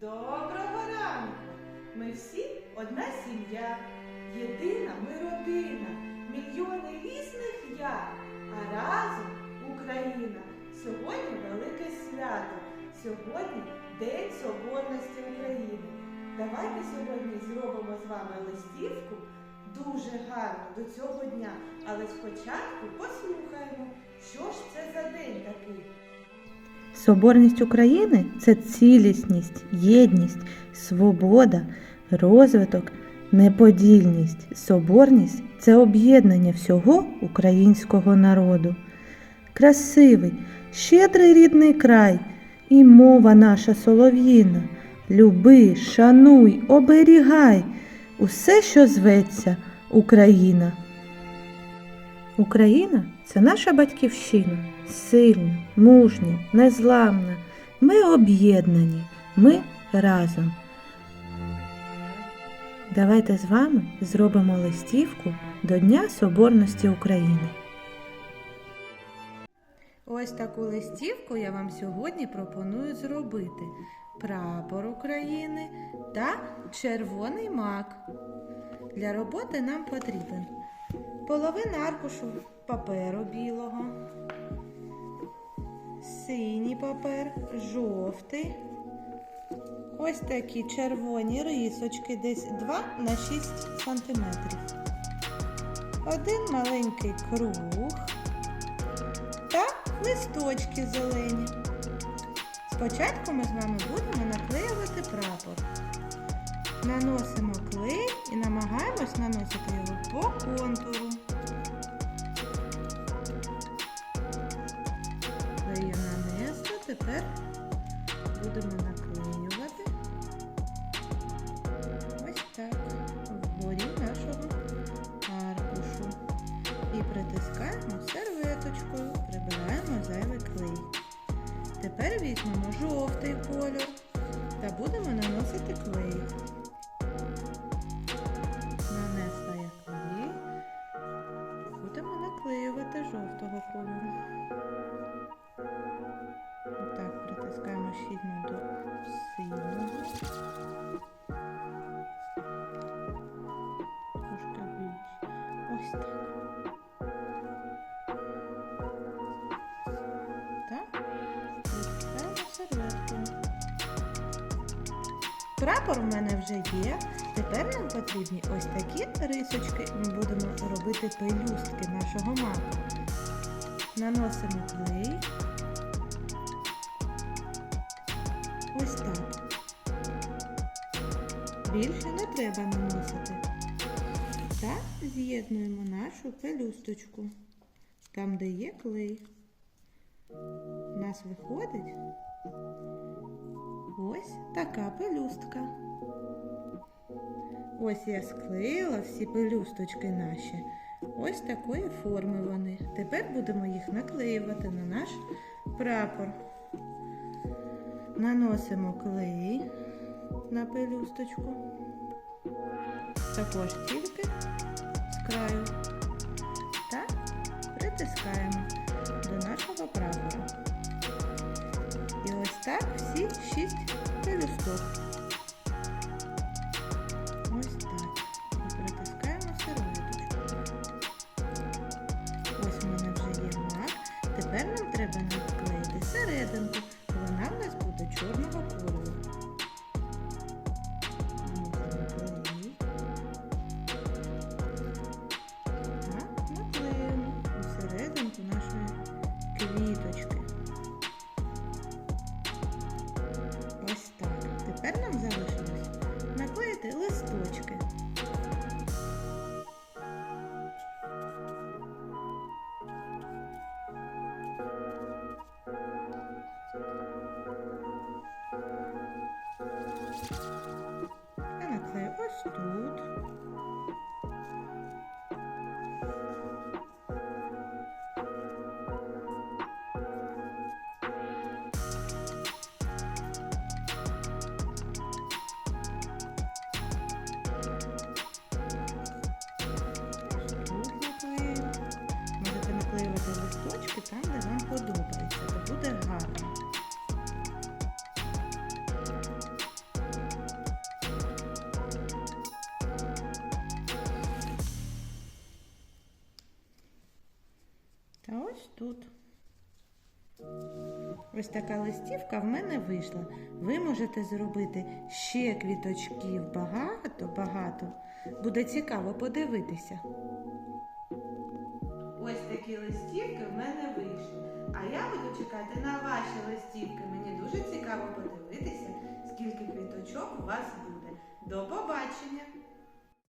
Доброго ранку! Ми всі одна сім'я, єдина ми родина, мільйони різних я, а разом Україна. Сьогодні велике свято. Сьогодні День Соборності України. Давайте сьогодні зробимо з вами листівку дуже гарно до цього дня. Але спочатку послухаємо, що ж це за день такий. Соборність України це цілісність, єдність, свобода, розвиток, неподільність. Соборність це об'єднання всього українського народу. Красивий, щедрий рідний край і мова наша солов'їна. Люби, шануй, оберігай усе, що зветься Україна. Україна це наша батьківщина, сильна, мужня, незламна. Ми об'єднані, ми разом. Давайте з вами зробимо листівку до Дня Соборності України. Ось таку листівку я вам сьогодні пропоную зробити. Прапор України та червоний мак. Для роботи нам потрібен половина аркушу паперу білого, синій папер, жовтий. Ось такі червоні рисочки, десь 2 на 6 сантиметрів. Один маленький круг та листочки зелені. Спочатку ми з вами будемо наклеювати прапор. Наносимо клей і намагаємось наносити його по контуру. Клею нанесли, тепер будемо наклеювати ось так вгорі нашого аркушу. І притискаємо серветочкою, прибираємо зайвий клей. Тепер візьмемо жовтий кольор та будемо притискаємо до синього. Ось так. Так. Прапор у мене вже є. Тепер нам потрібні ось такі рисочки. Ми будемо робити пелюстки нашого маку. Наносимо клей. Ось так. Більше не треба наносити. Та з'єднуємо нашу пелюсточку. Там, де є клей. У нас виходить ось така пелюстка. Ось я склеїла всі пелюсточки наші. Ось такої форми вони. Тепер будемо їх наклеювати на наш прапор. Наносимо клей на пелюсточку. Також тільки з краю. Та притискаємо до нашого прапора. І ось так всі шість пелюсток. Ось так. І притискаємо серветочку. Ось у мене вже є мак. Тепер нам треба наклеїти серединку. Тут. Ось така листівка в мене вийшла. Ви можете зробити ще квіточків багато, багато. Буде цікаво подивитися. Ось такі листівки в мене вийшли. А я буду чекати на ваші листівки. Мені дуже цікаво подивитися, скільки квіточок у вас буде. До побачення!